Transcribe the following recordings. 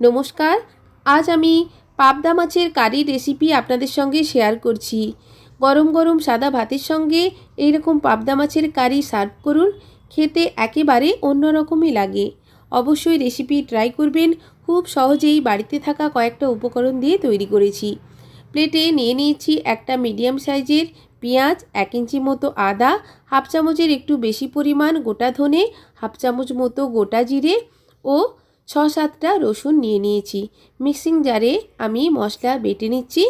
নমস্কার। আজ আমি পাবদা মাছের কারি রেসিপি আপনাদের সঙ্গে শেয়ার করছি। গরম গরম সাদা ভাতের সঙ্গে এইরকম পাবদা মাছের কারি সার্ভ করুন। খেতে একেবারে অন্যরকমই লাগে। অবশ্যই রেসিপি ট্রাই করবেন। খুব সহজেই বাড়িতে থাকা কয়েকটা উপকরণ দিয়ে তৈরি করেছি। প্লেটে নিয়ে নিয়েছি একটা মিডিয়াম সাইজের পেঁয়াজ, এক ইঞ্চি মতো আদা, হাফ চামচের একটু বেশি পরিমাণ গোটা ধনে, হাফ চামচ মতো গোটা জিরে ও ছ সাতটা রসুন নিয়ে নিয়েছি। মিক্সিং জারে আমি মশলা বেটে নিচ্ছি।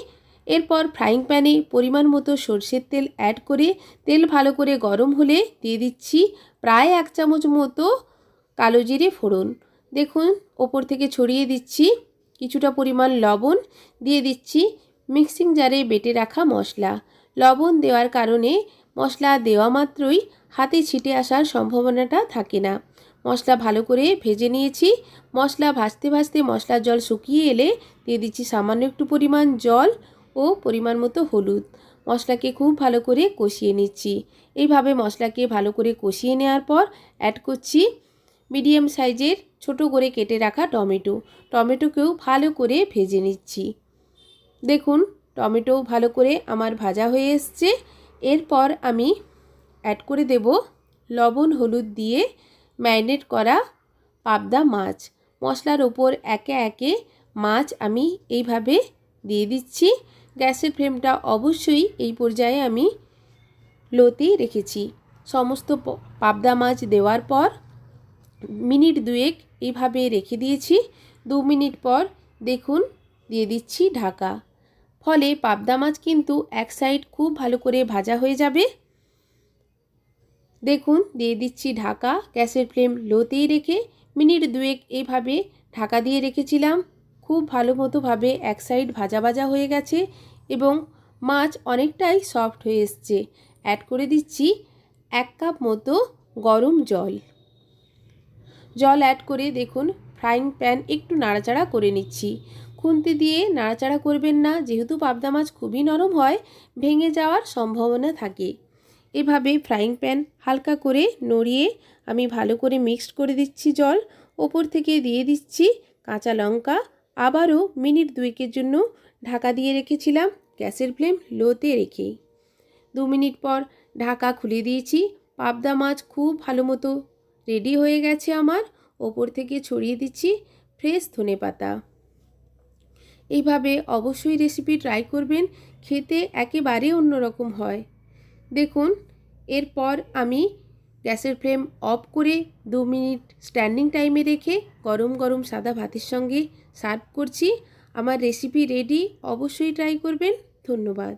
এরপর ফ্রাইং প্যানে পরিমাণ মতো সর্ষের তেল অ্যাড করে তেল ভালো করে গরম হলে দিয়ে দিচ্ছি প্রায় এক চামচ মতো কালো জিরে ফোড়ন। দেখুন, ওপর থেকে ছড়িয়ে দিচ্ছি কিছুটা পরিমাণ লবণ। দিয়ে দিচ্ছি মিক্সিং জারে বেটে রাখা মশলা। লবণ দেওয়ার কারণে মশলা দেওয়া মাত্রই হাতে ছিটে আসার সম্ভাবনাটা থাকে না। মশলা ভালো করে ভেজে নিয়েছি। মশলা ভাজতে ভাজতে মশলার জল শুকিয়ে এলে দিয়ে দিচ্ছি সামান্য একটু পরিমাণ জল ও পরিমাণ মতো হলুদ। মশলাকে খুব ভালো করে কষিয়ে নিচ্ছি। এইভাবে মশলাকে ভালো করে কষিয়ে নেওয়ার পর অ্যাড করছি মিডিয়াম সাইজের ছোট করে কেটে রাখা টমেটো। টমেটোকেও ভালো করে ভেজে নিচ্ছি। দেখুন টমেটো ভালো করে আমার ভাজা হয়ে এসছে। এরপর আমি অ্যাড করে দেব লবণ হলুদ দিয়ে ম্যারিনেট করা পাবদা মাছ। মশলার ওপর একে একে মাছ আমি এইভাবে দিয়ে দিচ্ছি। গ্যাসের ফ্লেমটা অবশ্যই এই পর্যায়ে আমি লোতেই রেখেছি। সমস্ত পাবদা মাছ দেওয়ার পর মিনিট দুয়েক এইভাবে রেখে দিয়েছি। দু মিনিট পর দেখুন দিয়ে দিচ্ছি ঢাকা। ফলে পাবদা মাছ কিন্তু এক সাইড খুব ভালো করে ভাজা হয়ে যাবে। দেখুন, দিয়ে দিচ্ছি ঢাকা। গ্যাসের ফ্লেম লোতেই রেখে মিনিট দুয়েক এইভাবে ঢাকা দিয়ে রেখেছিলাম। খুব ভালো মতোভাবে এক সাইড ভাজা ভাজা হয়ে গেছে এবং মাছ অনেকটাই সফট হয়ে এসছে। অ্যাড করে দিচ্ছি এক কাপ মতো গরম জল। জল অ্যাড করে দেখুন ফ্রাইং প্যান একটু নাড়াচাড়া করে নিচ্ছি। খুন্তি দিয়ে নাড়াচাড়া করবেন না, যেহেতু পাবদা মাছ খুবই নরম হয়, ভেঙে যাওয়ার সম্ভাবনা থাকে। এভাবে ফ্রাইং প্যান হালকা করে নড়িয়ে আমি ভালো করে মিক্সড করে দিচ্ছি জল। ওপর থেকে দিয়ে দিচ্ছি কাঁচা লঙ্কা। আবারও মিনিট দুয়েকের জন্য ঢাকা দিয়ে রেখেছিলাম গ্যাসের ফ্লেম লোতে রেখে। দু মিনিট পর ঢাকা খুলে দিয়েছি। পাবদা মাছ খুব ভালো মতো রেডি হয়ে গেছে আমার। ওপর থেকে ছড়িয়ে দিচ্ছি ফ্রেশ ধনে পাতা। এইভাবে অবশ্যই রেসিপি ট্রাই করবেন। খেতে একেবারে অন্যরকম হয়। দেখুন, এরপর আমি গ্যাসের ফ্লেম অফ করে দু মিনিট স্ট্যান্ডিং টাইমে রেখে গরম গরম সাদা ভাতের সঙ্গে সার্ভ করছি। আমার রেসিপি রেডি অবশ্যই ট্রাই করবেন। ধন্যবাদ।